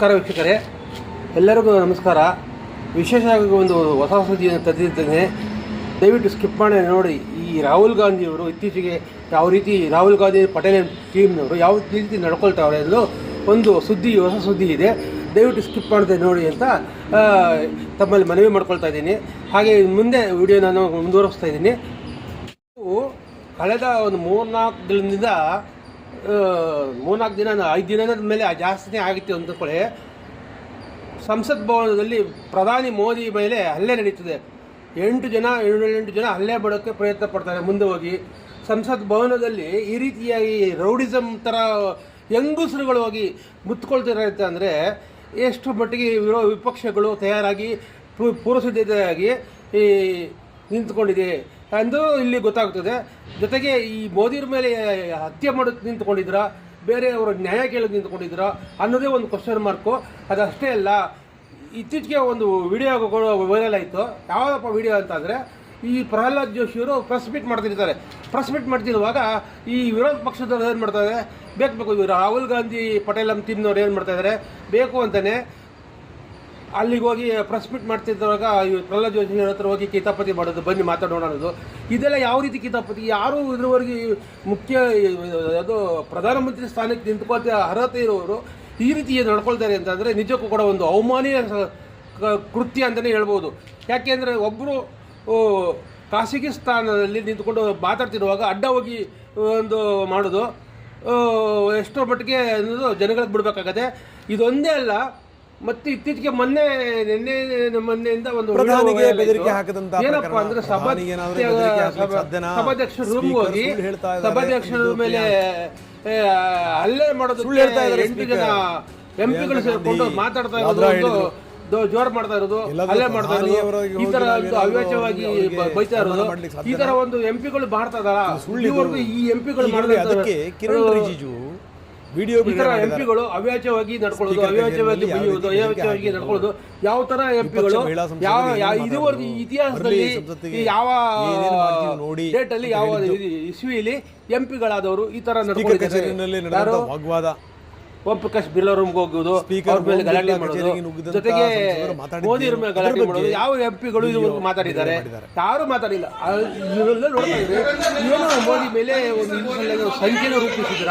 ನಮಸ್ಕಾರ ವೀಕ್ಷಕರೇ. ಎಲ್ಲರಿಗೂ ನಮಸ್ಕಾರ. ವಿಶೇಷವಾಗಿ ಒಂದು ಹೊಸ ಸುದ್ದಿಯನ್ನು ತಂದಿದ್ದೇನೆ. ದಯವಿಟ್ಟು ಸ್ಕಿಪ್ ಮಾಡಿ ನೋಡಿ. ಈ ರಾಹುಲ್ ಗಾಂಧಿಯವರು ಇತ್ತೀಚೆಗೆ ಯಾವ ರೀತಿ ರಾಹುಲ್ ಗಾಂಧಿ ಪಟೇಲ್ ಟೀಮ್ನವರು ಯಾವ ರೀತಿ ನಡ್ಕೊಳ್ತಾವ್ರೆ ಎಂದು ಒಂದು ಸುದ್ದಿ, ಹೊಸ ಸುದ್ದಿ ಇದೆ. ದಯವಿಟ್ಟು ಸ್ಕಿಪ್ ಮಾಡಿದೆ ನೋಡಿ ಅಂತ ತಮ್ಮಲ್ಲಿ ಮನವಿ ಮಾಡ್ಕೊಳ್ತಾ ಇದ್ದೀನಿ. ಹಾಗೆ ಮುಂದೆ ವಿಡಿಯೋ ನಾನು ಮುಂದುವರಿಸ್ತಾ ಇದ್ದೀನಿ. ಕಳೆದ ಒಂದು ಮೂರ್ನಾಲ್ಕು ದಿನದಿಂದ ಮೂರ್ನಾಲ್ಕು ದಿನ ಐದು ದಿನದ ಮೇಲೆ ಜಾಸ್ತಿನೇ ಆಗುತ್ತೆ ಅಂದ್ಕೊಳ್ಳಿ ಸಂಸತ್ ಭವನದಲ್ಲಿ ಪ್ರಧಾನಿ ಮೋದಿ ಮೇಲೆ ಹಲ್ಲೆ ನಡೀತದೆ. ಎಂಟು ಜನ ಏಳು ಎಂಟು ಜನ ಹಲ್ಲೆ ಮಾಡೋಕ್ಕೆ ಪ್ರಯತ್ನ ಪಡ್ತಾರೆ ಮುಂದೆ ಹೋಗಿ. ಸಂಸತ್ ಭವನದಲ್ಲಿ ಈ ರೀತಿಯಾಗಿ ರೌಡಿಸಮ್ ಥರ ಹೆಂಗಸರುಗಳು ಹೋಗಿ ಮುತ್ಕೊಳ್ತಾರೆ ಅಂತ ಅಂದರೆ ಎಷ್ಟು ಮಟ್ಟಿಗೆ ವಿರೋ ವಿಪಕ್ಷಗಳು ತಯಾರಾಗಿ ಪೂರ್ವಸಿದ್ಧತೆಯಾಗಿ ಈ ನಿಂತ್ಕೊಂಡಿದೆ. ಎಂದು ಇಲ್ಲಿ ಗೊತ್ತಾಗ್ತದೆ. ಜೊತೆಗೆ ಈ ಮೋದಿರ ಮೇಲೆ ಹತ್ಯೆ ಮಾಡೋದು ನಿಂತ್ಕೊಂಡಿದ್ರ, ಬೇರೆ ಅವರು ನ್ಯಾಯ ಕೇಳೋದು ನಿಂತ್ಕೊಂಡಿದ್ರ ಅನ್ನೋದೇ ಒಂದು ಕ್ವಶನ್ ಮಾರ್ಕು ಅದಷ್ಟೇ ಅಲ್ಲ, ಇತ್ತೀಚೆಗೆ ಒಂದು ವಿಡಿಯೋ ವೈರಲ್ ಆಯಿತು. ಯಾವಪ್ಪ ವಿಡಿಯೋ ಅಂತಂದರೆ, ಈ ಪ್ರಹ್ಲಾದ್ ಜೋಶಿಯವರು ಪ್ರೆಸ್ ಮೀಟ್ ಮಾಡ್ತಿರ್ತಾರೆ. ಪ್ರೆಸ್ ಮೀಟ್ ಮಾಡ್ತಿರುವಾಗ ಈ ವಿರೋಧ ಪಕ್ಷದವ್ರು ಏನು ಮಾಡ್ತಾರೆ ಬೇಕು ಬೇಕು ಇವರು ರಾಹುಲ್ ಗಾಂಧಿ ಪಟೇಲ್ ನಮ್ಮ ತಿನ್ನೋರು ಏನು ಮಾಡ್ತಾ ಇದ್ದಾರೆ ಬೇಕು ಅಂತಲೇ ಅಲ್ಲಿಗೆ ಹೋಗಿ ಪ್ರೆಸ್ ಮೀಟ್ ಮಾಡ್ತಿದ್ದಾಗ ಪ್ರಹ್ಲಾದ್ ಜೋಶಿ ಹತ್ರ ಹೋಗಿ ಕಿತಾಪತಿ ಮಾಡೋದು, ಬನ್ನಿ ಮಾತಾಡೋಣ ಅನ್ನೋದು. ಇದೆಲ್ಲ ಯಾವ ರೀತಿ ಕಿತಾಪತಿ? ಯಾರು ಇದ್ರವರೆಗೆ ಮುಖ್ಯ ಅದು ಪ್ರಧಾನಮಂತ್ರಿ ಸ್ಥಾನಕ್ಕೆ ನಿಂತ್ಕೊಳ್ತ ಅರ್ಹತೆ ಇರೋರು, ಈ ರೀತಿ ನಡ್ಕೊಳ್ತಾರೆ ಅಂತಂದರೆ ನಿಜಕ್ಕೂ ಕೂಡ ಒಂದು ಅವಮಾನೀಯ ಕೃತ್ಯ ಅಂತಲೇ ಹೇಳ್ಬೋದು. ಯಾಕೆಂದರೆ ಒಬ್ಬರು ಖಾಸಗಿ ಸ್ಥಾನದಲ್ಲಿ ನಿಂತ್ಕೊಂಡು ಮಾತಾಡ್ತಿರುವಾಗ ಅಡ್ಡ ಹೋಗಿ ಒಂದು ಮಾಡೋದು ಎಷ್ಟೋ ಮಟ್ಟಿಗೆ ಅನ್ನೋದು ಜನಗಳಿಗೆ ಬಿಡಬೇಕಾಗತ್ತೆ. ಇದೊಂದೇ ಅಲ್ಲ ಮತ್ತೆ ಇತ್ತೀಚೆಗೆ ಮೊನ್ನೆ ನಿನ್ನೆ ಮೊನ್ನೆಯಿಂದ ಒಂದು ಪ್ರಧಾನಿಗೆ ಬೆದರಿಕೆ ಹಾಕದಂತ ಏನಪ್ಪ. ಅಂದ್ರೆ ಸಭಾಧ್ಯಕ್ಷ? ಸಭಾಧ್ಯಕ್ಷರ ರೂಮ್ ಹೋಗಿ ಸಭಾಧ್ಯಕ್ಷರ ಮೇಲೆ ಹಲ್ಲೆ ಮಾಡೋದಕ್ಕೆ ಸುಳ್ಳು ಹೇಳ್ತಾ ಇದ್ದಾರೆ ಎಂಟು ಜನ. ಎಂಪಿಗಳು ಸೇರ್ಕೊಂಡು ಮಾತಾಡ್ತಾ ಇರೋದು ಜೋರ್ ಮಾಡ್ತಾ ಇರೋದು ಹಲ್ಲೆ ಮಾಡ್ತಾ ಇರೋದು. ಈ ತರ ಅವ್ಯಾಚವಾಗಿ ಬೈತಾ ಇರೋದು. ಈ ತರ ಒಂದು ಎಂಪಿಗಳು ಮಾಡ್ತಾ ಇದಾರ ಸುಳ್ಳು ಈ ಎಂಪಿಗಳು ಅದಕ್ಕೆ ಕಿರಣ್ ರಿಜಿಜು ವಿಡಿಯೋ ಈ ತರ ಎಂಪಿಗಳು ಅವ್ಯಾಚವಾಗಿ ನಡ್ಕೊಳ್ಳೋದು ಅವ್ಯಾಚವಾಗಿ ಬೈಯೋದು ಅವ್ಯಾಚವಾಗಿ ನಡ್ಕೊಳ್ಳೋದು ಯಾವ ತರ ಎಂಪಿಗಳು ಯಾವ ಇದುವರೆಗೂ ಇತಿಹಾಸದಲ್ಲಿ ಯಾವ ನೋಡಿ ಡೇಟ್ ಅಲ್ಲಿ ಯಾವ ಇಸ್ವಿಯಲ್ಲಿ ಇಸ್ವಿಲಿ ಎಂಪಿಗಳಾದವರು ಈ ತರ ನಡ್ಕೊಂಡಿದ್ದಾರೆ. ವಾಗ್ವಾದ. ಓಂ ಪ್ರಕಾಶ್ ಬಿರ್ಲಾ ರೂಮ್ಗೆ ಹೋಗೋದು ಸ್ಪೀಕರ್ ಅವ್ರ ಮೇಲೆ ಗಲಾಟೆ ಮಾಡೋದು ಜೊತೆಗೆ ಮೋದಿ ಅವ್ರ ಮೇಲೆ ಗಲಾಟೆ ಮಾಡೋದು ಯಾವ ಎಂಪಿಗಳು ಇದುವರೆಗೂ ವಿಡಿಯೋ ಮಾತಾಡಿದ್ದಾರೆ. ಯಾರು ಮಾತಾಡಿಲ್ಲ. ನೋಡ್ತಾ ಏನೋ ಮೋದಿ ಮೇಲೆ ಒಂದು ಇಂಥದ್ದೆಲ್ಲ ಸಂಖ್ಯೆನ ರೂಪಿಸಿದ್ರ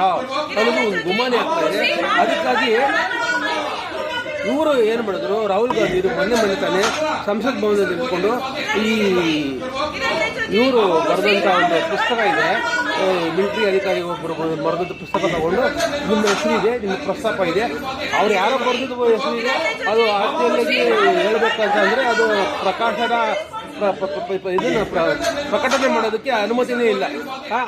ಅನ್ನೋದು ಒಂದು ಗುಮಾನಿ ಆಗ್ತಾ ಇದೆ. ಅದಕ್ಕಾಗಿ ಇವರು ಏನು ಮಾಡಿದ್ರು? ರಾಹುಲ್ ಗಾಂಧಿ ಇದು ಮೊನ್ನೆ ಮೊನ್ನೆ ತಾನೆ ಸಂಸತ್ ಭವನದಲ್ಲಿ ಇಟ್ಕೊಂಡು ಈ ಇವರು ಬರೆದಂಥ ಒಂದು ಪುಸ್ತಕ ಇದೆ. ಮಿಲಿಟರಿ ಅಧಿಕಾರಿ ಒಬ್ಬರು ಬರೆದಿದ್ದ ಪುಸ್ತಕ ತಗೊಂಡು ನಿಮ್ಮ ಹೆಸರು ಇದೆ, ನಿಮ್ಮ ಪ್ರಸ್ತಾಪ ಇದೆ. ಅವ್ರು ಯಾರೋ ಬರೆದಿದ್ದು ಹೆಸರು ಇದೆ, ಅದು ಆಸ್ತಿಯಲ್ಲಿ ಹೇಳಬೇಕಂತ ಅಂದರೆ ಅದು ಪ್ರಕಾಶನ ಇದನ್ನು ಪ್ರ- ಪ್ರ- ಪ್ರ- ಇದನ್ನ ಪ್ರ- ಪ್ರಕಟಣೆ ಮಾಡೋದಕ್ಕೆ ಅನುಮತಿನೇ ಇಲ್ಲ.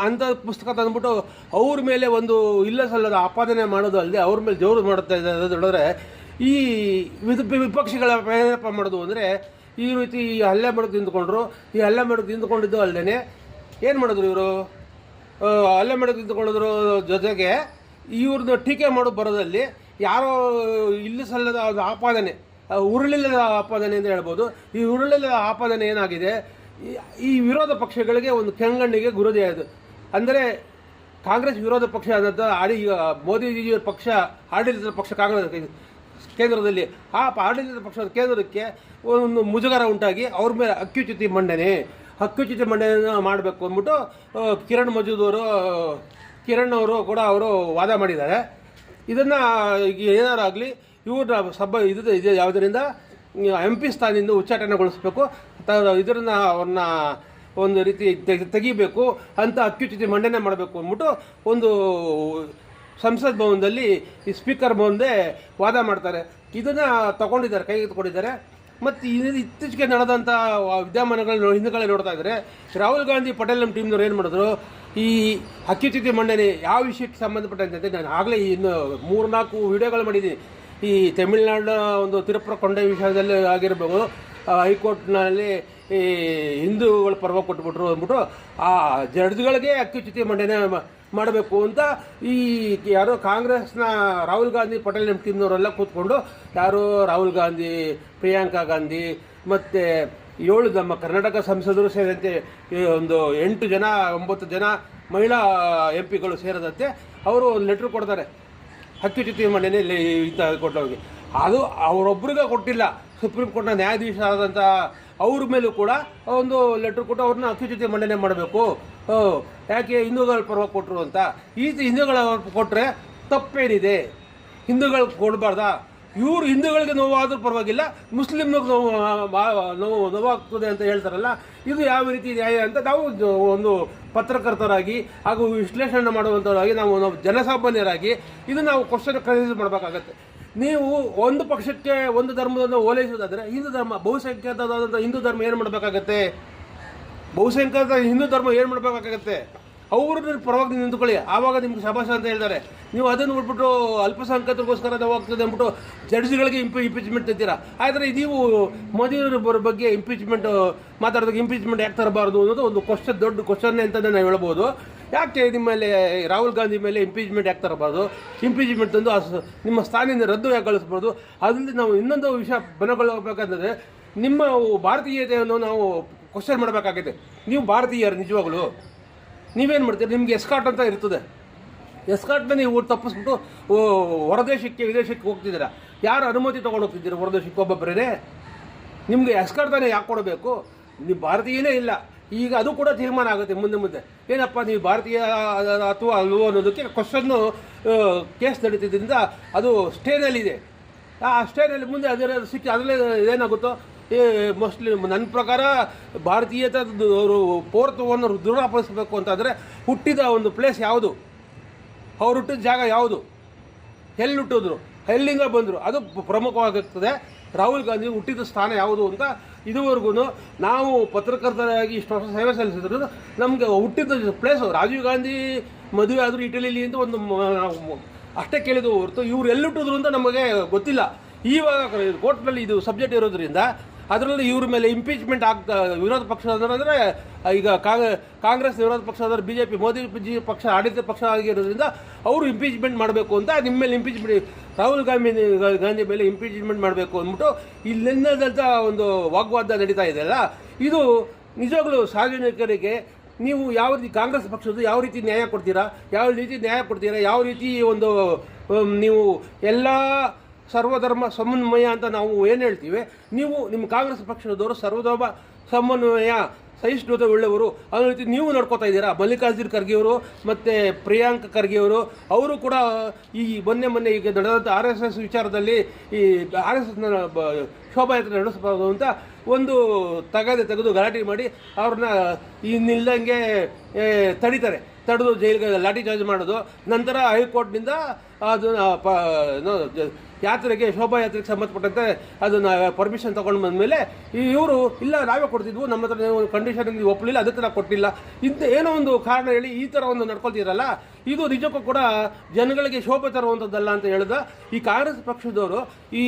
ಅಂಥ ಪುಸ್ತಕ ತಂದ್ಬಿಟ್ಟು ಅವ್ರ ಮೇಲೆ ಒಂದು ಇಲ್ಲ ಸಲ್ಲದ ಆಪಾದನೆ ಮಾಡೋದು ಅಲ್ಲದೆ ಅವ್ರ ಮೇಲೆ ಜೋರು ಮಾಡುತ್ತಾ ಇದ್ದಾರೆ ಈ ವಿಧ ವಿಪಕ್ಷಗಳ ಏನಪ್ಪ ಮಾಡೋದು ಅಂದರೆ ಈ ರೀತಿ ಈ ಹಲ್ಲೆ ಮಾಡೋದು ನಿಂತ್ಕೊಂಡ್ರು ಈ ಹಲ್ಲೆ ಮಾಡೋದು ನಿಂತ್ಕೊಂಡಿದ್ದು ಅಲ್ಲದೆ ಏನು ಮಾಡಿದ್ರು ಇವರು? ಹಲ್ಲೆ ಮಾಡೋದು ನಿಂತ್ಕೊಂಡಿದ್ರು ಜೊತೆಗೆ ಇವ್ರದ್ದು ಟೀಕೆ ಮಾಡೋ ಬರೋದಲ್ಲಿ ಯಾರೋ ಇಲ್ಲಿ ಸಲ್ಲದ ಒಂದು ಆಪಾದನೆ ಉರುಳಿಲ್ಲದ ಆಪಾದನೆ ಅಂತ ಹೇಳ್ಬೋದು. ಈ ಉರುಳಿಲ್ಲದ ಆಪಾದನೆ ಏನಾಗಿದೆ? ಈ- ವಿರೋಧ ಪಕ್ಷಗಳಿಗೆ ಒಂದು ಕೆಂಗಣ್ಣಿಗೆ ಗುರುದೇ ಅದು. ಅಂದರೆ ಕಾಂಗ್ರೆಸ್ ವಿರೋಧ ಪಕ್ಷ ಆದಂಥ ಆಡಿ ಮೋದಿಜಿ ಪಕ್ಷ, ಆಡಳಿತದ ಪಕ್ಷ ಕಾಂಗ್ರೆಸ್ ಕೇಂದ್ರದಲ್ಲಿ. ಆ ಆಡಳಿತದ ಆಡಳಿತ ಪಕ್ಷದ ಕೇಂದ್ರಕ್ಕೆ ಒಂದು ಮುಜುಗರ ಉಂಟಾಗಿ ಅವ್ರ ಮೇಲೆ ಅಕ್ಯುಚ್ಯುತಿ ಮಂಡನೆ. ಅಕ್ಯುಚ್ಯುತಿ ಮಂಡನೆಯನ್ನು ಮಾಡಬೇಕು ಅಂದ್ಬಿಟ್ಟು ಕಿರಣ್ ಮಜೂದವರು ಕಿರಣ್ ಅವರು ಕೂಡ ಅವರು ವಾದ ಮಾಡಿದ್ದಾರೆ. ಇದನ್ನು ಏನಾರು ಆಗಲಿ ಇವ್ರನ್ನ ಸಭ ಇದು ಇದೆ ಯಾವುದರಿಂದ ಎಂ ಪಿ ಸ್ಥಾನದಿಂದ ಉಚ್ಚಾಟನೆಗೊಳಿಸಬೇಕು ಇದರನ್ನ ಅವ್ರನ್ನ ಒಂದು ರೀತಿ ತೆಗಿ- ತೆಗಿಬೇಕು, ಅಂತ ಅತ್ಯುಚಿತ ಮಂಡನೆ ಮಾಡಬೇಕು ಅಂದ್ಬಿಟ್ಟು ಒಂದು ಸಂಸತ್ ಭವನದಲ್ಲಿ ಈ ಸ್ಪೀಕರ್ ಮುಂದೆ ವಾದ ಮಾಡ್ತಾರೆ. ಇದನ್ನು ತಗೊಂಡಿದ್ದಾರೆ ಕೈಗೆ ತಗೊಂಡಿದ್ದಾರೆ ಮತ್ತು ಇದು ಇತ್ತೀಚೆಗೆ ನಡೆದಂಥ ವಿದ್ಯಮಾನಗಳನ್ನ ಹಿಂದೆಗಳೇ ನೋಡ್ತಾ ಇದ್ದರೆ ರಾಹುಲ್ ಗಾಂಧಿ ಪಟೇಲ್ ನಮ್ಮ ಟೀಮ್ನವ್ರು ಏನು ಮಾಡಿದ್ರು? ಈ ಅತ್ಯುಚ್ಯುತಿ ಮಂಡನೆ ಯಾವ ವಿಷಯಕ್ಕೆ ಸಂಬಂಧಪಟ್ಟಂತೆ ನಾನು ಆಗಲೇ ಇನ್ನು ಮೂರ್ನಾಲ್ಕು ವಿಡಿಯೋಗಳು ಮಾಡಿದ್ದೀನಿ. ಈ ತಮಿಳುನಾಡಿನ ಒಂದು ತಿರುಪುರ ಕೊಂಡೆ ವಿಷಯದಲ್ಲಿ ಆಗಿರ್ಬೋದು ಹೈಕೋರ್ಟ್ನಲ್ಲಿ ಈ ಹಿಂದೂಗಳ ಪರ್ವ ಕೊಟ್ಬಿಟ್ರು ಅಂದ್ಬಿಟ್ಟು ಆ ಜಡ್ಜ್ಗಳಿಗೆ ಅತ್ಯುಚ್ಯುತಿ ಮಂಡನೆ ಮಾಡಬೇಕು ಅಂತ ಈ ಯಾರೋ ಕಾಂಗ್ರೆಸ್ನ ರಾಹುಲ್ ಗಾಂಧಿ, ಪಟೇಲ್ ನಮ್ಮ ಟೀಮ್ನವರೆಲ್ಲ ಕೂತ್ಕೊಂಡು ಯಾರೋ ರಾಹುಲ್ ಗಾಂಧಿ, ಪ್ರಿಯಾಂಕಾ ಗಾಂಧಿ ಮತ್ತು ಏಳು ನಮ್ಮ ಕರ್ನಾಟಕ ಸಂಸದರು ಸೇರಿದಂತೆ ಒಂದು ಎಂಟು ಜನ, ಒಂಬತ್ತು ಜನ ಮಹಿಳಾ ಎಂ ಪಿಗಳು ಸೇರದಂತೆ ಅವರು ಒಂದು ಲೆಟ್ರ್ ಕೊಡ್ತಾರೆ. ಮಂಡನೆ ಇಲ್ಲಿ ಇಂಥ ಕೊಟ್ಟೋಗಿ. ಅದು ಅವರೊಬ್ಬರಿಗೆ ಕೊಟ್ಟಿಲ್ಲ. ಸುಪ್ರೀಂ ಕೋರ್ಟ್ನ ನ್ಯಾಯಾಧೀಶ ಆದಂಥ ಅವ್ರ ಮೇಲೂ ಕೂಡ ಒಂದು ಲೆಟ್ರ್ ಕೊಟ್ಟು ಅವ್ರನ್ನ ಅತ್ಯುಚಿತ ಮಂಡನೆ ಮಾಡಬೇಕು. ಯಾಕೆ ಹಿಂದೂಗಳ ಪರವಾಗಿ ಕೊಟ್ಟರು ಅಂತ. ಈ ಹಿಂದೂಗಳ ಕೊಟ್ಟರೆ ತಪ್ಪೇನಿದೆ? ಹಿಂದೂಗಳು ಕೊಡಬಾರ್ದಾ? ಇವರು ಹಿಂದೂಗಳಿಗೆ ನೋವಾದರೂ ಪರವಾಗಿಲ್ಲ ಮುಸ್ಲಿಮ್ಗೆ ನೋವು ನೋವು, ನೋವಾಗ್ತದೆ ಅಂತ ಹೇಳ್ತಾರಲ್ಲ, ಇದು ಯಾವ ರೀತಿ ನ್ಯಾಯ ಅಂತ ನಾವು ಒಂದು ಪತ್ರಕರ್ತರಾಗಿ ಹಾಗೂ ವಿಶ್ಲೇಷಣೆ ಮಾಡುವಂಥವರಾಗಿ ನಾವು ನಾವು ಜನಸಾಮಾನ್ಯರಾಗಿ ಇದು ನಾವು ಕ್ವಶನ್ ಕನ್ಸಿಡರ್ ಮಾಡಬೇಕಾಗತ್ತೆ. ನೀವು ಒಂದು ಪಕ್ಷಕ್ಕೆ ಒಂದು ಧರ್ಮವನ್ನು ಓಲೈಸುವುದಾದರೆ ಹಿಂದೂ ಧರ್ಮ ಬಹುಸಂಖ್ಯಾತವಾದಂಥ ಹಿಂದೂ ಧರ್ಮ ಏನು ಮಾಡಬೇಕಾಗತ್ತೆ? ಬಹುಸಂಖ್ಯಾತ ಹಿಂದೂ ಧರ್ಮ ಏನು ಮಾಡಬೇಕಾಗತ್ತೆ? ಅವರು ಪರವಾಗಿ ನಿಂತ್ಕೊಳ್ಳಿ. ಆವಾಗ ನಿಮ್ಗೆ ಶಬಾಷ ಅಂತ ಹೇಳ್ತಾರೆ. ನೀವು ಅದನ್ನು ಬಿಟ್ಬಿಟ್ಟು ಅಲ್ಪಸಂಖ್ಯಾತರಿಗೋಸ್ಕರ ನಾವು ಆಗ್ತದೆ ಅಂದ್ಬಿಟ್ಟು ಜಡ್ಜ್ಗಳಿಗೆ ಇಂಪಿ ಇಂಪೀಚ್ಮೆಂಟ್ ತೆತ್ತೀರಾ ಆದರೆ ನೀವು ಮೋದಿಯವರ ಬಗ್ಗೆ ಇಂಪೀಚ್ಮೆಂಟ್ ಮಾತಾಡೋದಕ್ಕೆ ಇಂಪೀಚ್ಮೆಂಟ್ ಯಾಕೆ ತರಬಾರ್ದು ಅನ್ನೋದು ಒಂದು ಕ್ವಶನ್ ದೊಡ್ಡ ಕ್ವಶನ್ ಅಂತಲೇ ನಾವು ಹೇಳ್ಬೋದು. ಯಾಕೆ ನಿಮ್ಮ ಮೇಲೆ, ರಾಹುಲ್ ಗಾಂಧಿ ಮೇಲೆ ಇಂಪೀಚ್ಮೆಂಟ್ ಯಾಕೆ ತರಬಾರ್ದು? ಇಂಪೀಚ್ಮೆಂಟ್ ತಂದು ನಿಮ್ಮ ಸ್ಥಾನದಿಂದ ರದ್ದು ಯಾಕೆ ಕಳಿಸ್ಬಾರ್ದು? ಅದರಿಂದ ನಾವು ಇನ್ನೊಂದು ವಿಷಯ ಬನಗೊಳ್ಳಬೇಕಂತಂದರೆ ನಿಮ್ಮ ಭಾರತೀಯತೆಯನ್ನು ನಾವು ಕ್ವಶನ್ ಮಾಡಬೇಕಾಗಿದೆ ನೀವು ಭಾರತೀಯರು ನಿಜವಾಗಲೂ. ನೀವೇನು ಮಾಡ್ತೀರಿ? ನಿಮಗೆ ಎಸ್ಕಾಟ್ ಅಂತ ಇರ್ತದೆ. ಎಸ್ಕಾಟ್ನ ನೀವು ತಪ್ಪಿಸ್ಬಿಟ್ಟು ಹೊರದೇಶಕ್ಕೆ, ವಿದೇಶಕ್ಕೆ ಹೋಗ್ತಿದ್ದೀರಾ? ಯಾರು ಅನುಮತಿ ತೊಗೊಂಡು ಹೋಗ್ತಿದ್ದೀರಾ ಹೊರದೇಶಕ್ಕೆ ಒಬ್ಬೊಬ್ಬರೇ ನಿಮಗೆ ಎಸ್ಕಾಟ್ ತಾನೇ ಯಾಕೆ ಕೊಡಬೇಕು? ನೀವು ಭಾರತೀಯನೇ ಇಲ್ಲ. ಈಗ ಅದು ಕೂಡ ತೀರ್ಮಾನ ಆಗುತ್ತೆ ಮುಂದೆ ಮುಂದೆ. ಏನಪ್ಪ, ನೀವು ಭಾರತೀಯ ಅಥವಾ ಅಲ್ವೋ ಅನ್ನೋದಕ್ಕೆ ಕ್ವಶನ್ನು ಕೇಸ್ ನಡೀತಿದ್ದರಿಂದ ಅದು ಸ್ಟೇನಲ್ಲಿದೆ ಆ ಸ್ಟೇನಲ್ಲಿ ಮುಂದೆ ಅದರ ಸಿಕ್ಕಿ, ಅದರಲ್ಲೇ ಏನಾಗುತ್ತೋ ಮುಸ್ಲಿಮ್ ನನ್ನ ಪ್ರಕಾರ ಭಾರತೀಯತೆ ಅವರು ಪೌರತ್ವವನ್ನು ದೃಢಪಡಿಸಬೇಕು ಅಂತಂದರೆ ಹುಟ್ಟಿದ ಒಂದು ಪ್ಲೇಸ್ ಯಾವುದು? ಅವ್ರು ಹುಟ್ಟಿದ ಜಾಗ ಯಾವುದು? ಎಲ್ಲಿ ಹುಟ್ಟಿದ್ರು ಎಲ್ಲಿಂದ ಬಂದರು? ಅದು ಪ್ರಮುಖವಾಗಿರ್ತದೆ ರಾಹುಲ್ ಗಾಂಧಿ ಹುಟ್ಟಿದ ಸ್ಥಾನ ಯಾವುದು ಅಂತ ಇದುವರೆಗೂ ನಾವು ಪತ್ರಕರ್ತರಾಗಿ ಇಷ್ಟು ವರ್ಷ ಸೇವೆ ಸಲ್ಲಿಸಿದ್ರು. ನಮಗೆ ಹುಟ್ಟಿದ ಪ್ಲೇಸು ರಾಜೀವ್ ಗಾಂಧಿ ಮದುವೆ ಆದರೂ ಇಟಲಿಲಿ ಅಂತ ಒಂದು ಅಷ್ಟೇ ಕೇಳಿದ ಹೊರತು ಇವ್ರು ಎಲ್ಲಿ ಹುಟ್ಟಿದ್ರು ಅಂತ ನಮಗೆ ಗೊತ್ತಿಲ್ಲ. ಈವಾಗ ಕೋರ್ಟ್ನಲ್ಲಿ ಇದು ಸಬ್ಜೆಕ್ಟ್ ಇರೋದ್ರಿಂದ ಅದರಲ್ಲಿ ಇವ್ರ ಮೇಲೆ ಇಂಪೀಚ್ಮೆಂಟ್ ಆಗ್ತಾ ವಿರೋಧ ಪಕ್ಷ ಅಂದರೆ ಈಗ ಕಾಂಗ್- ಕಾಂಗ್ರೆಸ್ ವಿರೋಧ ಪಕ್ಷದವರು B J P Modi ji ಪಕ್ಷ, ಆಡಳಿತ ಪಕ್ಷ ಆಗಿರೋದ್ರಿಂದ ಅವರು ಇಂಪೀಚ್ಮೆಂಟ್ ಮಾಡಬೇಕು ಅಂತ ನಿಮ್ಮ ಮೇಲೆ ಇಂಪೀಚ್ಮೆಂಟ್ ರಾಹುಲ್ ಗಾಂಧಿ ಗಾಂಧಿ ಮೇಲೆ ಇಂಪೀಚ್ಮೆಂಟ್ ಮಾಡಬೇಕು ಅಂದ್ಬಿಟ್ಟು ಇಲ್ಲೆನ್ನದಂಥ ಒಂದು ವಾಗ್ವಾದ ನಡೀತಾ ಇದೆಯಲ್ಲ ಇದು ನಿಜಗಳು ಸಾರ್ವಜನಿಕರಿಗೆ ನೀವು ಯಾವ ರೀತಿ ಕಾಂಗ್ರೆಸ್ ಪಕ್ಷದ್ದು ಯಾವ ರೀತಿ ನ್ಯಾಯ ಕೊಡ್ತೀರಾ? ಯಾವ ರೀತಿ ನ್ಯಾಯ ಕೊಡ್ತೀರಾ? ಯಾವ ರೀತಿ ಒಂದು ನೀವು ಎಲ್ಲ ಸರ್ವಧರ್ಮ ಸಮನ್ವಯ ಅಂತ ನಾವು ಏನು ಹೇಳ್ತೀವಿ? ನೀವು ನಿಮ್ಮ ಕಾಂಗ್ರೆಸ್ ಪಕ್ಷದವರು ಸರ್ವಧರ್ಮ ಸಮನ್ವಯ, ಸಹಿಷ್ಣುತೆ ಉಳ್ಳವರು. ಅದೇ ರೀತಿ ನೀವು ನೋಡ್ಕೋತಾ ಇದ್ದೀರಾ? ಮಲ್ಲಿಕಾರ್ಜುನ್ ಖರ್ಗೆ ಅವರು ಮತ್ತು ಪ್ರಿಯಾಂಕ್ ಖರ್ಗೆ ಅವರು. ಕೂಡ ಈ ಮೊನ್ನೆ ಮೊನ್ನೆ ಈಗ ನಡೆದಂಥ ಆರ್ ಎಸ್ ಎಸ್ ವಿಚಾರದಲ್ಲಿ ಈ ಆರ್ ಎಸ್ ಎಸ್ನ ಶೋಭಾಯಾತ್ರೆ ನಡೆಸಬಾರ್ದು ಅಂತ ಒಂದು ತಗದೆ ತೆಗೆದು ಗಲಾಟೆ ಮಾಡಿ ಅವ್ರನ್ನ ಈ ನಿಲ್ದಂಗೆ ತಡಿತಾರೆ. ತಡೆದು ಜೈಲಿಗೆ ಲಾಠಿ ಚಾರ್ಜ್ ಮಾಡೋದು. ನಂತರ ಹೈಕೋರ್ಟ್ನಿಂದ ಅದನ್ನು ಪ ಜ- ಯಾತ್ರೆಗೆ ಶೋಭಾಯಾತ್ರೆಗೆ ಸಂಬಂಧಪಟ್ಟಂತೆ ಅದನ್ನು ಪರ್ಮಿಷನ್ ತೊಗೊಂಡು ಬಂದಮೇಲೆ ಇವರು, ಇಲ್ಲ ನಾವೇ ಕೊಡ್ತಿದ್ವು, ನಮ್ಮ ಹತ್ರ ನೀವು ಕಂಡೀಷನ್ ನೀವು ಒಪ್ಪಲಿಲ್ಲ ಅದಕ್ಕೆ ನಾವು ಕೊಟ್ಟಿಲ್ಲ. ಇಂಥ ಏನೋ ಒಂದು ಕಾರಣ ಹೇಳಿ ಈ ಥರ ಒಂದು ನಡ್ಕೊಳ್ತೀರಲ್ಲ ಇದು ನಿಜಕ್ಕೂ ಕೂಡ ಜನಗಳಿಗೆ ಶೋಭೆ ತರುವಂಥದ್ದಲ್ಲ ಅಂತ ಹೇಳಿದ. ಈ ಕಾಂಗ್ರೆಸ್ ಪಕ್ಷದವರು ಈ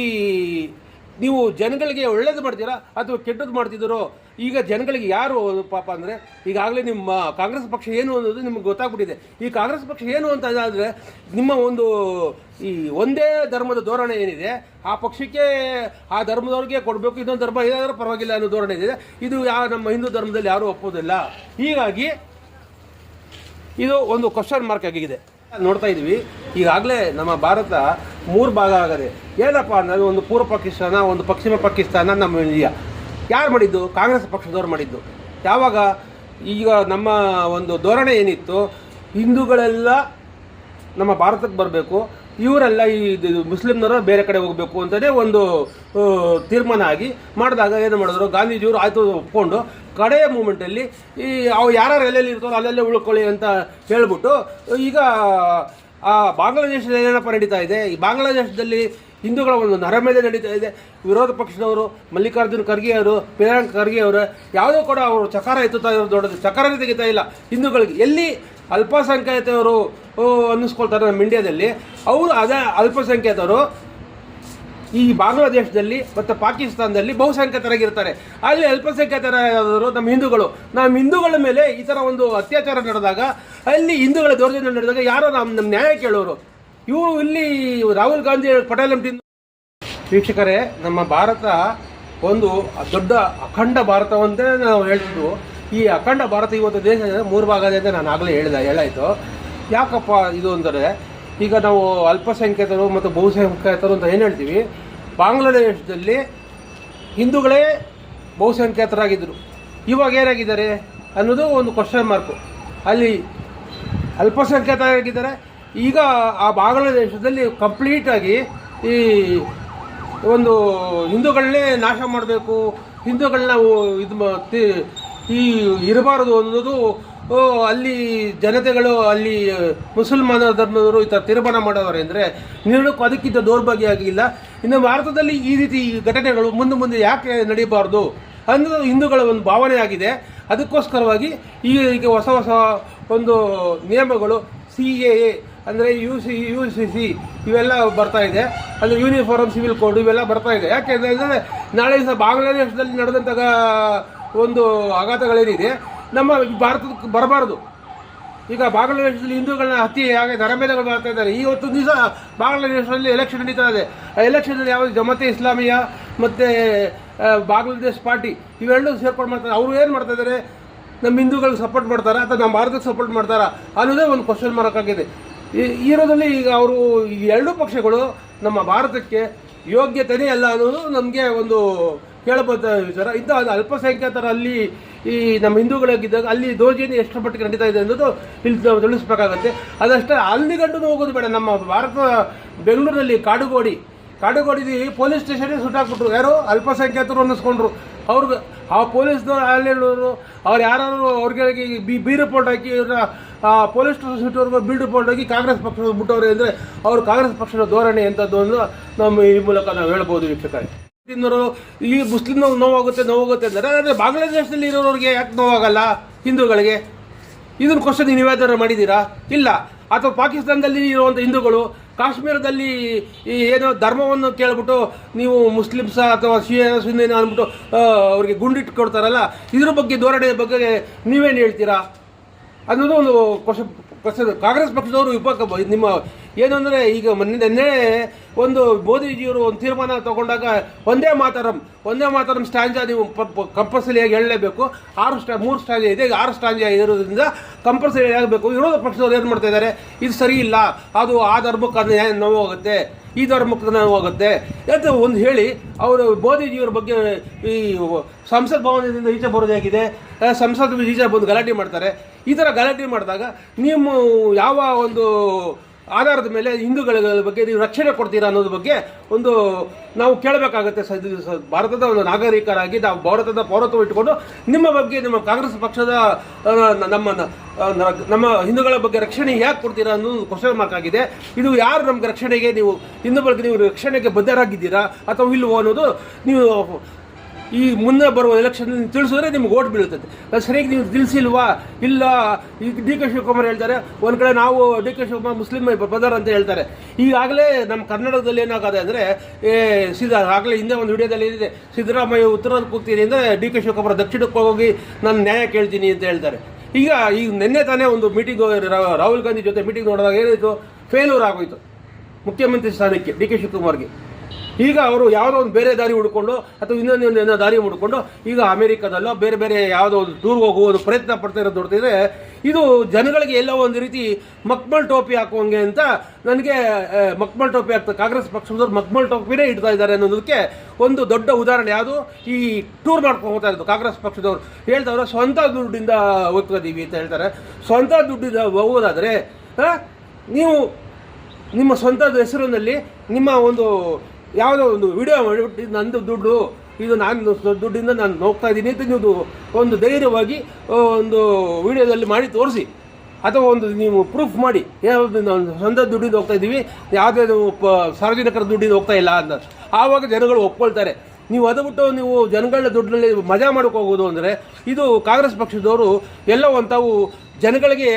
ನೀವು ಜನಗಳಿಗೆ ಒಳ್ಳೇದು ಮಾಡ್ತೀರಾ ಅಥವಾ ಕೆಟ್ಟದ್ದು ಮಾಡ್ತಿದ್ದೀರೋ, ಈಗ ಜನಗಳಿಗೆ ಯಾರು ಪಾಪ ಅಂದರೆ, ಈಗಾಗಲೇ ನಿಮ್ಮ ಕಾಂಗ್ರೆಸ್ ಪಕ್ಷ ಏನು ಅನ್ನೋದು ನಿಮ್ಗೆ ಗೊತ್ತಾಗ್ಬಿಟ್ಟಿದೆ. ಈ ಕಾಂಗ್ರೆಸ್ ಪಕ್ಷ ಏನು ಅಂತ ಆದರೆ ನಿಮ್ಮ ಒಂದು ಈ ಒಂದೇ ಧರ್ಮದ ಧೋರಣೆ ಏನಿದೆ, ಆ ಪಕ್ಷಕ್ಕೆ ಆ ಧರ್ಮದವ್ರಿಗೆ ಕೊಡಬೇಕು, ಇನ್ನೊಂದು ಧರ್ಮ ಏನಾದರೂ ಪರವಾಗಿಲ್ಲ ಅನ್ನೋ ಧೋರಣೆ ಇದೆ. ಇದು ಯಾವ ನಮ್ಮ ಹಿಂದೂ ಧರ್ಮದಲ್ಲಿ ಯಾರೂ ಒಪ್ಪೋದಿಲ್ಲ ಹೀಗಾಗಿ ಇದು ಒಂದು ಕ್ವಶನ್ ಮಾರ್ಕ್ ಆಗಿದೆ. ನೋಡ್ತಾ ಇದ್ವಿ ಈಗಾಗಲೇ ನಮ್ಮ ಭಾರತ ಮೂರು ಭಾಗ ಆಗದೆ. ಏನಪ್ಪ ಅಂದರೆ ಒಂದು ಪೂರ್ವ ಪಾಕಿಸ್ತಾನ, ಒಂದು ಪಶ್ಚಿಮ ಪಾಕಿಸ್ತಾನ, ನಮ್ಮ ಇಂಡಿಯಾ. ಯಾರು ಮಾಡಿದ್ದು? ಕಾಂಗ್ರೆಸ್ ಪಕ್ಷದವ್ರು ಮಾಡಿದ್ದು. ಯಾವಾಗ ಈಗ ನಮ್ಮ ಒಂದು ಧೋರಣೆ ಏನಿತ್ತು? ಹಿಂದೂಗಳೆಲ್ಲ ನಮ್ಮ ಭಾರತಕ್ಕೆ ಬರಬೇಕು. ಇವರೆಲ್ಲ ಈ ಮುಸ್ಲಿಮ್ನವರು ಬೇರೆ ಕಡೆ ಹೋಗಬೇಕು ಅಂತಲೇ ಒಂದು ತೀರ್ಮಾನ ಆಗಿ ಮಾಡಿದಾಗ ಏನು ಮಾಡಿದ್ರು? ಗಾಂಧೀಜಿಯವರು ಆಯಿತು ಒಪ್ಕೊಂಡು ಕಡೆಯ ಮೂಮೆಂಟಲ್ಲಿ ಈ, ಅವು ಯಾರು ಎಲ್ಲೆಲ್ಲಿ ಇರ್ತಾರೋ ಅಲ್ಲೆಲ್ಲೇ ಉಳ್ಕೊಳ್ಳಿ ಅಂತ ಹೇಳ್ಬಿಟ್ಟು ಈಗ ಆ, ಬಾಂಗ್ಲಾದೇಶದಲ್ಲಿ ಏನಪ್ಪ ನಡೀತಾ ಇದೆ? ಈ ಬಾಂಗ್ಲಾದೇಶದಲ್ಲಿ ಹಿಂದೂಗಳ ಒಂದು ನರಮೇಲೆ ನಡೀತಾ ಇದೆ. ವಿರೋಧ ಪಕ್ಷದವರು, ಮಲ್ಲಿಕಾರ್ಜುನ್ ಖರ್ಗೆ ಅವರು, ಪ್ರಿಯಾಂಕ್ ಖರ್ಗೆ ಅವರು, ಯಾವುದೋ ಕೂಡ ಅವರು ಚಕಾರ ಎತ್ತುತ್ತಾ ಇರೋದು ದೊಡ್ಡದು ಚಕಾರನೇ ತೆಗಿತಾ ಇಲ್ಲ. ಹಿಂದೂಗಳಿಗೆ ಎಲ್ಲಿ ಅಲ್ಪಸಂಖ್ಯಾತವರು ಅನ್ನಿಸ್ಕೊಳ್ತಾರೆ ನಮ್ಮ ಇಂಡಿಯಾದಲ್ಲಿ ಅವರು ಅದೇ ಅಲ್ಪಸಂಖ್ಯಾತರು ಈ ಬಾಂಗ್ಲಾದೇಶದಲ್ಲಿ ಮತ್ತು ಪಾಕಿಸ್ತಾನದಲ್ಲಿ ಬಹುಸಂಖ್ಯಾತರಾಗಿರ್ತಾರೆ. ಅಲ್ಲಿ ಅಲ್ಪಸಂಖ್ಯಾತರಾದವರು ನಮ್ಮ ಹಿಂದೂಗಳು. ನಮ್ಮ ಹಿಂದೂಗಳ ಮೇಲೆ ಈ ಥರ ಒಂದು ಅತ್ಯಾಚಾರ ನಡೆದಾಗ, ಅಲ್ಲಿ ಹಿಂದೂಗಳ ದೌರ್ಜನ್ಯ ನಡೆದಾಗ ಯಾರೋ ನಮ್ಮ ನಮ್ಮ ನ್ಯಾಯ ಕೇಳೋರು. ಇವರು ಇಲ್ಲಿ ರಾಹುಲ್ ಗಾಂಧಿ ಪಟೇಲ್ ವೀಕ್ಷಕರೇ, ನಮ್ಮ ಭಾರತ ಒಂದು ದೊಡ್ಡ ಅಖಂಡ ಭಾರತವಂತೆ ನಾವು ಹೇಳ್ತಿದ್ವು ಈ ಅಖಂಡ ಭಾರತ ಇವತ್ತು ದೇಶ ಮೂರು ಭಾಗ ಅಂತ ನಾನು ಆಗಲೇ ಹೇಳಿದೆ, ಹೇಳಾಯಿತು. ಯಾಕಪ್ಪ ಇದು ಅಂದರೆ, ಈಗ ನಾವು ಅಲ್ಪಸಂಖ್ಯಾತರು ಮತ್ತು ಬಹುಸಂಖ್ಯಾತರು ಅಂತ ಏನು ಹೇಳ್ತೀವಿ? ಬಾಂಗ್ಲಾದೇಶದಲ್ಲಿ ಹಿಂದೂಗಳೇ ಬಹುಸಂಖ್ಯಾತರಾಗಿದ್ದರು. ಇವಾಗ ಏನಾಗಿದ್ದಾರೆ ಅನ್ನೋದು ಒಂದು ಕ್ವಶನ್ ಮಾರ್ಕು ಅಲ್ಲಿ ಅಲ್ಪಸಂಖ್ಯಾತರಾಗಿದ್ದಾರೆ. ಈಗ ಆ ಬಾಂಗ್ಲಾದೇಶದಲ್ಲಿ ಕಂಪ್ಲೀಟಾಗಿ ಈ ಒಂದು ಹಿಂದೂಗಳನ್ನೇ ನಾಶ ಮಾಡಬೇಕು. ಹಿಂದೂಗಳನ್ನ ಇದು ಈ ಇರಬಾರದು ಅನ್ನೋದು ಓ, ಅಲ್ಲಿ ಜನತೆಗಳು ಅಲ್ಲಿ ಮುಸಲ್ಮಾನ ಧರ್ಮದವರು ಈ ಥರ ತೀರ್ಮಾನ ಮಾಡೋರು ಅಂದರೆ ನಿರ್ಣಯಕ್ಕೂ ಅದಕ್ಕಿಂತ ದೌರ್ಭಾಗ್ಯ ಆಗಿಲ್ಲ ಇನ್ನು ಭಾರತದಲ್ಲಿ ಈ ರೀತಿ ಘಟನೆಗಳು ಮುಂದೆ ಮುಂದೆ ಯಾಕೆ ನಡೀಬಾರ್ದು ಅನ್ನೋದು ಹಿಂದೂಗಳ ಒಂದು ಭಾವನೆ ಆಗಿದೆ. ಅದಕ್ಕೋಸ್ಕರವಾಗಿ ಈ ಈಗ ಹೊಸ ಹೊಸ ಒಂದು ನಿಯಮಗಳು ಸಿ ಎ ಎ ಅಂದರೆ U C U C C ಇವೆಲ್ಲ ಬರ್ತಾ ಇದೆ. ಅಂದರೆ ಯೂನಿಫಾರ್ಮ್ ಸಿವಿಲ್ ಕೋಡ್ ಇವೆಲ್ಲ ಬರ್ತಾ ಇದೆ. ಯಾಕೆ ಅಂದರೆ ನಾಳೆ ಸಹ ಬಾಂಗ್ಲಾದೇಶದಲ್ಲಿ ನಡೆದಂತಹ ಒಂದು ಆಘಾತಗಳೇನಿದೆ ನಮ್ಮ ಭಾರತಕ್ಕೆ ಬರಬಾರದು. ಈಗ ಬಾಂಗ್ಲಾದೇಶದಲ್ಲಿ ಹಿಂದೂಗಳನ್ನ ಹತ್ಯೆ ಹಾಗೆ ನರಮೇಧಗಳು ಮಾಡ್ತಾ ಇದ್ದಾರೆ. ಇವತ್ತು ದಿವಸ ಬಾಂಗ್ಲಾದೇಶದಲ್ಲಿ ಎಲೆಕ್ಷನ್ ನಡೀತಾ ಇದೆ. ಆ ಎಲೆಕ್ಷನಲ್ಲಿ ಯಾವುದು ಜಮತೆ ಇಸ್ಲಾಮಿಯಾ ಮತ್ತು ಬಾಂಗ್ಲಾದೇಶ್ ಪಾರ್ಟಿ ಇವೆರಡೂ ಸೇರ್ಕೊಂಡು ಮಾಡ್ತಾರೆ. ಅವರು ಏನು ಮಾಡ್ತಾ ಇದ್ದಾರೆ? ನಮ್ಮ ಹಿಂದೂಗಳಿಗೆ ಸಪೋರ್ಟ್ ಮಾಡ್ತಾರೆ ಅಥವಾ ನಮ್ಮ ಭಾರತಕ್ಕೆ ಸಪೋರ್ಟ್ ಮಾಡ್ತಾರಾ ಅನ್ನೋದೇ ಒಂದು ಕ್ವಶನ್ ಮಾಡೋಕ್ಕಾಗಿದೆ ಈ- ಈ ಇರೋದ್ರಲ್ಲಿ ಈಗ ಅವರು ಈ ಎರಡೂ ಪಕ್ಷಗಳು ನಮ್ಮ ಭಾರತಕ್ಕೆ ಯೋಗ್ಯತೆಯೇ ಅಲ್ಲ ಅನ್ನೋದು ನಮಗೆ ಒಂದು ಕೇಳಬಹುದ ವಿಚಾರ. ಇಂಥ ಅಲ್ಪಸಂಖ್ಯಾತರಲ್ಲಿ ಈ ನಮ್ಮ ಹಿಂದೂಗಳಾಗಿದ್ದಾಗ ಅಲ್ಲಿ ದೋಜಿಯನ್ನು ಎಷ್ಟು ಮಟ್ಟಿಗೆ ನಡೀತಾ ಇದೆ ಅನ್ನೋದು ಇಲ್ಲಿ ನಾವು ತಿಳಿಸ್ಬೇಕಾಗತ್ತೆ. ಅದಷ್ಟೇ ಅಲ್ಲಿ ಹೋಗೋದು ಬೇಡ. ನಮ್ಮ ಭಾರತ ಬೆಂಗಳೂರಿನಲ್ಲಿ ಕಾಡುಗೋಡಿ. ಕಾಡುಗೋಡಿ ಪೊಲೀಸ್ ಸ್ಟೇಷನ್ಗೆ ಸುಟ್ಟಾಕ್ಬಿಟ್ರು ಯಾರು ಅಲ್ಪಸಂಖ್ಯಾತರು ಅನ್ನಿಸ್ಕೊಂಡ್ರು. ಅವ್ರಿಗೆ ಆ ಪೊಲೀಸ್ನವ್ರು ಅಲ್ಲಿ ಹೇಳೋರು, ಅವ್ರು ಯಾರು ಅವ್ರಿಗೆ ಬಿ ಬಿ ರಿಪೋರ್ಟ್ ಹಾಕಿ ಇವ್ರನ್ನ ಪೊಲೀಸ್ ಸ್ಟೇಷನ್ ಸಿಟ್ಟವ್ರಿಗೆ ಬಿ ರಿಪೋರ್ಟ್ ಹಾಕಿ ಕಾಂಗ್ರೆಸ್ ಪಕ್ಷದ ಬಿಟ್ಟವ್ರೆ ಅಂದರೆ ಅವರು ಕಾಂಗ್ರೆಸ್ ಪಕ್ಷದ ಧೋರಣೆ ಎಂಥದ್ದು ಅನ್ನೋ ನಮ್ಮ ಈ ಮೂಲಕ ನಾವು ಹೇಳ್ಬೋದು ವೀಕ್ಷಕರೇ. ತಿನ್ನೋರು ಈ ಮುಸ್ಲಿಂ ನೋವಾಗುತ್ತೆ ನೋವಾಗುತ್ತೆ ಅಂದರೆ ಆದರೆ ಬಾಂಗ್ಲಾದೇಶದಲ್ಲಿ ಇರೋರಿಗೆ ಯಾಕೆ ನೋವಾಗಲ್ಲ ಹಿಂದೂಗಳಿಗೆ? ಇದನ್ನು ಕ್ವಶನ್ ನೀವು ಮಾಡಿದ್ದೀರಾ? ಇಲ್ಲ. ಅಥವಾ ಪಾಕಿಸ್ತಾನದಲ್ಲಿ ಇರುವಂಥ ಹಿಂದೂಗಳು, ಕಾಶ್ಮೀರದಲ್ಲಿ ಈ ಏನೋ ಧರ್ಮವನ್ನು ಕೇಳ್ಬಿಟ್ಟು ನೀವು ಮುಸ್ಲಿಮ್ಸ ಅಥವಾ ಸುನ್ನಿನ ಅಂದ್ಬಿಟ್ಟು ಅವರಿಗೆ ಅವ್ರಿಗೆ ಗುಂಡಿಟ್ಟು ಕೊಡ್ತಾರಲ್ಲ, ಇದ್ರ ಬಗ್ಗೆ ಧೋರಣೆ ಬಗ್ಗೆ ನೀವೇನು ಹೇಳ್ತೀರಾ? ಅನ್ನೋದು ಒಂದು ಕ್ವಶನ್ ಕ್ವಶನ್ ಕಾಂಗ್ರೆಸ್ ಪಕ್ಷದವರು ವಿಪಕ್ಕ ನಿಮ್ಮ ಏನು ಅಂದರೆ ಈಗ ನಿನ್ನೆ ಒಂದು ಮೋದಿಜಿಯವರು ಒಂದು ತೀರ್ಮಾನ ತಗೊಂಡಾಗ ಒಂದೇ ಮಾತರಂ ಒಂದೇ ಮಾತರಂ ಸ್ಟ್ಯಾಂಜ ನೀವು ಕಂಪಲ್ಸರಿಯಾಗಿ ಹೇಳಲೇಬೇಕು. ಆರು ಸ್ಟಾ ಮೂರು ಸ್ಟ್ಯಾಂಜ ಇದೆ. ಆರು ಸ್ಟ್ಯಾಂಜ ಇರೋದ್ರಿಂದ ಕಂಪಲ್ಸರಿ ಆಗಬೇಕು. ವಿರೋಧ ಪಕ್ಷದವ್ರು ಏನು ಮಾಡ್ತಾ ಇದ್ದಾರೆ? ಇದು ಸರಿ ಇಲ್ಲ. ಅದು ಆ ಧರ್ಮಕ್ಕೆ ಅದು ನೋವಾಗುತ್ತೆ. ಈ ಧರ್ಮಕ್ಕೆ ಹೋಗುತ್ತೆ. ಅಂತ ಒಂದು ಹೇಳಿ, ಅವರು ಮೋದಿಜಿಯವ್ರ ಬಗ್ಗೆ ಈ ಸಂಸತ್ ಭವನದಿಂದ ಈಚೆ ಬರೋದಾಗಿದೆ ಸಂಸತ್ ಈಚೆ ಬಂದು ಗಲಾಟೆ ಮಾಡ್ತಾರೆ. ಈ ಥರ ಗಲಾಟೆ ಮಾಡಿದಾಗ ನೀವು ಯಾವ ಒಂದು ಆಧಾರದ ಮೇಲೆ ಹಿಂದೂಗಳ ಬಗ್ಗೆ ನೀವು ರಕ್ಷಣೆ ಕೊಡ್ತೀರಾ ಅನ್ನೋದ್ರ ಬಗ್ಗೆ ಒಂದು ನಾವು ಕೇಳಬೇಕಾಗುತ್ತೆ ಭಾರತದ ಒಂದು ನಾಗರಿಕರಾಗಿ ನಾವು ಭಾರತದ ಪೌರತ್ವ ಇಟ್ಟುಕೊಂಡು ನಿಮ್ಮ ಬಗ್ಗೆ ನಿಮ್ಮ ಕಾಂಗ್ರೆಸ್ ಪಕ್ಷದ ನಮ್ಮ ನಮ್ಮ ಹಿಂದೂಗಳ ಬಗ್ಗೆ ರಕ್ಷಣೆ ಯಾಕೆ ಕೊಡ್ತೀರಾ ಅನ್ನೋದು ಕ್ವಶನ್ ಮಾರ್ಕ್ ಆಗಿದೆ. ಇದು ಯಾರು ನಮ್ಗೆ ರಕ್ಷಣೆಗೆ ನೀವು ಹಿಂದೂ ಬಗ್ಗೆ ನೀವು ರಕ್ಷಣೆಗೆ ಬದ್ಧರಾಗಿದ್ದೀರಾ ಅಥವಾ ಇಲ್ವೋ ಅನ್ನೋದು ನೀವು ಈ ಮುಂದೆ ಬರುವ ಎಲೆಕ್ಷನ್ ತಿಳಿಸಿದ್ರೆ ನಿಮ್ಗೆ ಓಟ್ ಬೀಳುತ್ತೆ ಅದು ಸರಿಯಾಗಿ ನೀವು ತಿಳಿಸಿಲ್ವಾ? ಇಲ್ಲ ಈಗ ಡಿ ಕೆ ಶಿವಕುಮಾರ್ ಹೇಳ್ತಾರೆ, ಒಂದು ಕಡೆ ನಾವು D K Shivakumar Muslim brother ಅಂತ ಹೇಳ್ತಾರೆ. ಈಗಾಗಲೇ ನಮ್ಮ ಕರ್ನಾಟಕದಲ್ಲಿ ಏನಾಗದೆ ಅಂದರೆ, ಏ ಸಿದ್ಧ ಆಗಲೇ ಹಿಂದೆ ಒಂದು ವಿಡಿಯೋದಲ್ಲಿ ಇದೆ, ಸಿದ್ದರಾಮಯ್ಯ ಉತ್ತರದ ಕೂಗ್ತೀನಿ ಅಂದರೆ ಡಿ ಕೆ ಶಿವಕುಮಾರ್ ದಕ್ಷಿಣಕ್ಕೆ ಹೋಗಿ ನಾನು ನ್ಯಾಯ ಕೇಳ್ತೀನಿ ಅಂತ ಹೇಳ್ತಾರೆ. ಈಗ ಈಗ ನಿನ್ನೆ ತಾನೇ ಒಂದು ಮೀಟಿಂಗ್ ರಾಹುಲ್ ಗಾಂಧಿ ಜೊತೆ ಮೀಟಿಂಗ್ ನೋಡಿದಾಗ ಏನಾಯಿತು? ಫೇಲ್ಯೂರ್ ಆಗೋಯ್ತು. ಮುಖ್ಯಮಂತ್ರಿ ಸ್ಥಾನಕ್ಕೆ, ಡಿ ಕೆ ಶಿವಕುಮಾರ್ಗೆ. ಈಗ ಅವರು ಯಾವುದೋ ಒಂದು ಬೇರೆ ದಾರಿ ಹುಡ್ಕೊಂಡು ಅಥವಾ ಇನ್ನೊಂದು ಏನೋ ದಾರಿ ಹುಡ್ಕೊಂಡು ಈಗ ಅಮೆರಿಕದಲ್ಲೋ ಬೇರೆ ಬೇರೆ ಯಾವುದೋ ಒಂದು ಟೂರ್ ಹೋಗುವುದು ಪ್ರಯತ್ನ ಪಡ್ತಾ ಇರೋದು ನೋಡ್ತಿದ್ರೆ ಇದು ಜನಗಳಿಗೆ ಎಲ್ಲೋ ಒಂದು ರೀತಿ ಮಕ್ಮಲ್ ಟೋಪಿ ಹಾಕುವಂಗೆ ಅಂತ ನನಗೆ ಮಕ್ಮಲ್ ಟೋಪಿ ಹಾಕ್ತಾರೆ ಕಾಂಗ್ರೆಸ್ ಪಕ್ಷದವ್ರು ಮಕ್ಮಲ್ ಟೋಪಿನೇ ಇಡ್ತಾ ಇದ್ದಾರೆ ಅನ್ನೋದಕ್ಕೆ ಒಂದು ದೊಡ್ಡ ಉದಾಹರಣೆ. ಯಾವುದು? ಈ ಟೂರ್ ಮಾಡ್ಕೊಂಡು ಹೋಗ್ತಾ ಇರೋದು ಕಾಂಗ್ರೆಸ್ ಪಕ್ಷದವ್ರು. ಹೇಳ್ತಾವ್ರೆ, ಸ್ವಂತ ದುಡ್ಡಿಂದ ಹೋಗ್ತದೀವಿ ಅಂತ ಹೇಳ್ತಾರೆ. ಸ್ವಂತ ದುಡ್ಡಿಂದ ಹೋಗೋದಾದರೆ ನೀವು ನಿಮ್ಮ ಸ್ವಂತದ ಹೆಸರಿನಲ್ಲಿ ನಿಮ್ಮ ಒಂದು ಯಾವುದೋ ಒಂದು ವಿಡಿಯೋ ಮಾಡಿಬಿಟ್ಟು ನಂದು ದುಡ್ಡು, ಇದು ನಾನು ದುಡ್ಡಿಂದ ನಾನು ಹೋಗ್ತಾ ಇದ್ದೀನಿ ಅಂತ ನೀವು ಒಂದು ಧೈರ್ಯವಾಗಿ ಒಂದು ವಿಡಿಯೋದಲ್ಲಿ ಮಾಡಿ ತೋರಿಸಿ. ಅಥವಾ ಒಂದು ನೀವು ಪ್ರೂಫ್ ಮಾಡಿ. ಯಾವುದು ನಾವು ಸ್ವಂತ ದುಡ್ಡಿಂದ ಹೋಗ್ತಾ ಇದ್ದೀವಿ, ಯಾವುದೇ ಪ, ಸಾರ್ವಜನಿಕರ ದುಡ್ಡಿಂದ ಹೋಗ್ತಾ ಇಲ್ಲ ಅಂತ. ಆವಾಗ ಜನಗಳು ಒಪ್ಕೊಳ್ತಾರೆ. ನೀವು ಅದು ಬಿಟ್ಟು ನೀವು ಜನಗಳ ದುಡ್ಡಲ್ಲಿ ಮಜಾ ಮಾಡೋಕೆ ಹೋಗೋದು ಅಂದರೆ, ಇದು ಕಾಂಗ್ರೆಸ್ ಪಕ್ಷದವರು ಎಲ್ಲೋ ಜನಗಳಿಗೆ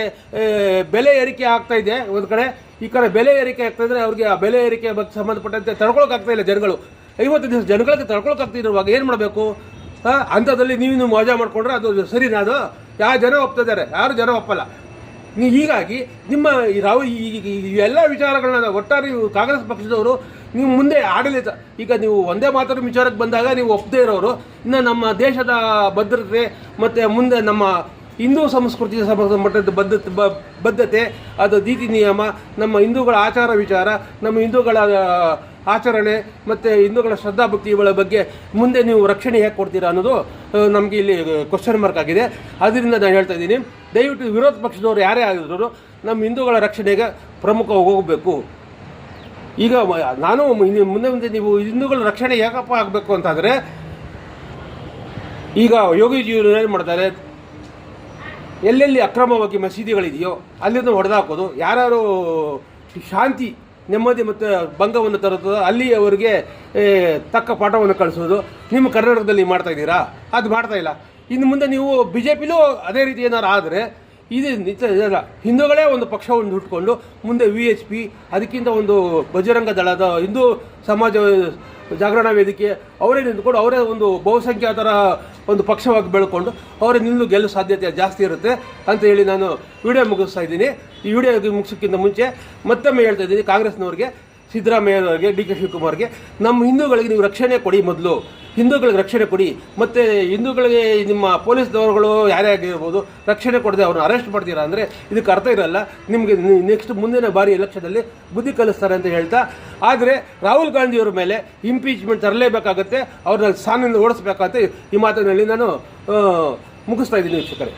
ಬೆಲೆ ಏರಿಕೆ ಆಗ್ತಾ ಇದೆ. ಒಂದು ಕಡೆ ಈ ಕಡೆ ಬೆಲೆ ಏರಿಕೆ ಆಗ್ತಾಯಿದ್ರೆ ಅವ್ರಿಗೆ ಆ ಬೆಲೆ ಏರಿಕೆ ಬಗ್ಗೆ ಸಂಬಂಧಪಟ್ಟಂತೆ ತಡ್ಕೊಳಕ್ ಆಗ್ತಾ ಇಲ್ಲ ಜನಗಳು. ಐವತ್ತು ದಿವಸ ಜನಗಳಿಗೆ ತಡ್ಕೊಳಕ್ ಆಗ್ತಿರುವಾಗ ಏನು ಮಾಡಬೇಕು? ಅಂಥದ್ರಲ್ಲಿ ನೀವು ಮಜಾ ಮಾಡಿಕೊಂಡ್ರೆ ಅದು ಸರಿನಾ ಅದು? ಯಾವ ಜನ ಒಪ್ತಿದ್ದಾರೆ ಯಾರು ಜನ ಒಪ್ಪಲ್ಲ? ನೀವು ಹೀಗಾಗಿ ನಿಮ್ಮ ಈ ರಾವ್ ಈ ಎಲ್ಲ ವಿಚಾರಗಳನ್ನ ಒಟ್ಟಾರೆ ಕಾಂಗ್ರೆಸ್ ಪಕ್ಷದವರು, ನೀವು ಮುಂದೆ ಆಡಳಿತ ಈಗ ನೀವು ಒಂದೇ ಮಾತ್ರ ವಿಚಾರಕ್ಕೆ ಬಂದಾಗ ನೀವು ಒಪ್ಪದೇ ಇರೋರು. ಇನ್ನು ನಮ್ಮ ದೇಶದ ಭದ್ರತೆ ಮತ್ತು ಮುಂದೆ ನಮ್ಮ ಹಿಂದೂ ಸಂಸ್ಕೃತಿಗೆ ಸಂಬಂಧಪಟ್ಟಂತೆ ಬದ್ಧತೆ ಬದ್ಧತೆ ಅದು ನೀತಿ ನಿಯಮ, ನಮ್ಮ ಹಿಂದೂಗಳ ಆಚಾರ ವಿಚಾರ, ನಮ್ಮ ಹಿಂದೂಗಳ ಆಚರಣೆ, ಮತ್ತು ಹಿಂದೂಗಳ ಶ್ರದ್ಧಾಭಕ್ತಿಗಳ ಬಗ್ಗೆ ಮುಂದೆ ನೀವು ರಕ್ಷಣೆ ಹೇಗೆ ಕೊಡ್ತೀರಾ ಅನ್ನೋದು ನಮಗೆ ಇಲ್ಲಿ ಕ್ವಶನ್ ಮಾರ್ಕ್ ಆಗಿದೆ. ಅದರಿಂದ ನಾನು ಹೇಳ್ತಾ ಇದ್ದೀನಿ, ದಯವಿಟ್ಟು ವಿರೋಧ ಪಕ್ಷದವರು ಯಾರೇ ಆಗಿದ್ರು ನಮ್ಮ ಹಿಂದೂಗಳ ರಕ್ಷಣೆಗೆ ಪ್ರಮುಖ ಹೋಗಬೇಕು. ಈಗ ನಾನು ಮುಂದೆ ಮುಂದೆ ನೀವು ಹಿಂದೂಗಳ ರಕ್ಷಣೆ ಯಾಕಪ್ಪ ಆಗಬೇಕು ಅಂತಂದರೆ, ಈಗ ಯೋಗಿಜಿಯವರು ಏನು ಮಾಡ್ತಾರೆ ಎಲ್ಲೆಲ್ಲಿ ಅಕ್ರಮವಾಗಿ ಮಸೀದಿಗಳಿದೆಯೋ ಅಲ್ಲಿಂದ ಹೊಡೆದಾಕೋದು ಯಾರು ಶಾಂತಿ, ನೆಮ್ಮದಿ ಮತ್ತು ಭಂಗವನ್ನು ತರುತ್ತದೋ ಅಲ್ಲಿ ಅವರಿಗೆ ತಕ್ಕ ಪಾಠವನ್ನು ಕಳಿಸೋದು. ನಿಮ್ಮ ಕರ್ನಾಟಕದಲ್ಲಿ ಮಾಡ್ತಾ ಇದ್ದೀರಾ? ಅದು ಮಾಡ್ತಾ ಇಲ್ಲ. ಇನ್ನು ಮುಂದೆ ನೀವು ಬಿ ಜೆ ಪಿಲೂ ಅದೇ ರೀತಿ ಏನಾರು ಆದರೆ ಇದು ಇದಲ್ಲ. ಹಿಂದೂಗಳೇ ಒಂದು ಪಕ್ಷವನ್ನು ಹುಟ್ಕೊಂಡು ಮುಂದೆ ವಿ ಎಚ್ ಪಿ ಅದಕ್ಕಿಂತ ಒಂದು ಬಜರಂಗ ದಳದ ಹಿಂದೂ ಸಮಾಜ ಜಾಗರಣ ವೇದಿಕೆ, ಅವರೇ ನಿಂತ್ಕೊಂಡು ಅವರೇ ಒಂದು ಬಹುಸಂಖ್ಯಾತರ ಒಂದು ಪಕ್ಷವಾಗಿ ಬೆಳ್ಕೊಂಡು ಅವರೇ ನಿಲ್ಲು ಗೆಲ್ಲೋ ಸಾಧ್ಯತೆ ಜಾಸ್ತಿ ಇರುತ್ತೆ ಅಂತ ಹೇಳಿ ನಾನು ವಿಡಿಯೋ ಮುಗಿಸ್ತಾ ಇದ್ದೀನಿ. ಈ ವಿಡಿಯೋ ಮುಗಿಸೋಕ್ಕಿಂತ ಮುಂಚೆ ಮತ್ತೊಮ್ಮೆ ಹೇಳ್ತಾ ಇದ್ದೀನಿ, ಕಾಂಗ್ರೆಸ್ನವ್ರಿಗೆ, ಸಿದ್ದರಾಮಯ್ಯನವ್ರಿಗೆ, ಡಿ ಕೆ ಶಿವಕುಮಾರ್ಗೆ, ನಮ್ಮ ಹಿಂದೂಗಳಿಗೆ ನೀವು ರಕ್ಷಣೆ ಕೊಡಿ ಮೊದಲು. ಹಿಂದೂಗಳಿಗೆ ರಕ್ಷಣೆ ಕೊಡಿ. ಮತ್ತು ಹಿಂದೂಗಳಿಗೆ ನಿಮ್ಮ ಪೊಲೀಸ್ನವರುಗಳು ಯಾರೇ ಆಗಿರ್ಬೋದು, ರಕ್ಷಣೆ ಕೊಡದೆ ಅವ್ರನ್ನ ಅರೆಸ್ಟ್ ಮಾಡ್ತೀರಾ ಅಂದರೆ ಇದಕ್ಕೆ ಅರ್ಥ ಇರೋಲ್ಲ. ನಿಮಗೆ ನೆಕ್ಸ್ಟ್ ಮುಂದಿನ ಬಾರಿ ಎಲೆಕ್ಷನಲ್ಲಿ ಬುದ್ಧಿ ಕಲಿಸ್ತಾರೆ ಅಂತ ಹೇಳ್ತಾ. ಆದರೆ ರಾಹುಲ್ ಗಾಂಧಿಯವರ ಮೇಲೆ ಇಂಪೀಚ್ಮೆಂಟ್ ತರಲೇಬೇಕಾಗತ್ತೆ, ಅವ್ರನ್ನ ಸ್ಥಾನದಿಂದ ಓಡಿಸ್ಬೇಕಂತ ಈ ಮಾತಿನಲ್ಲಿ ನಾನು ಮುಗಿಸ್ತಾ ಇದ್ದೀನಿ ವೀಕ್ಷಕರೇ.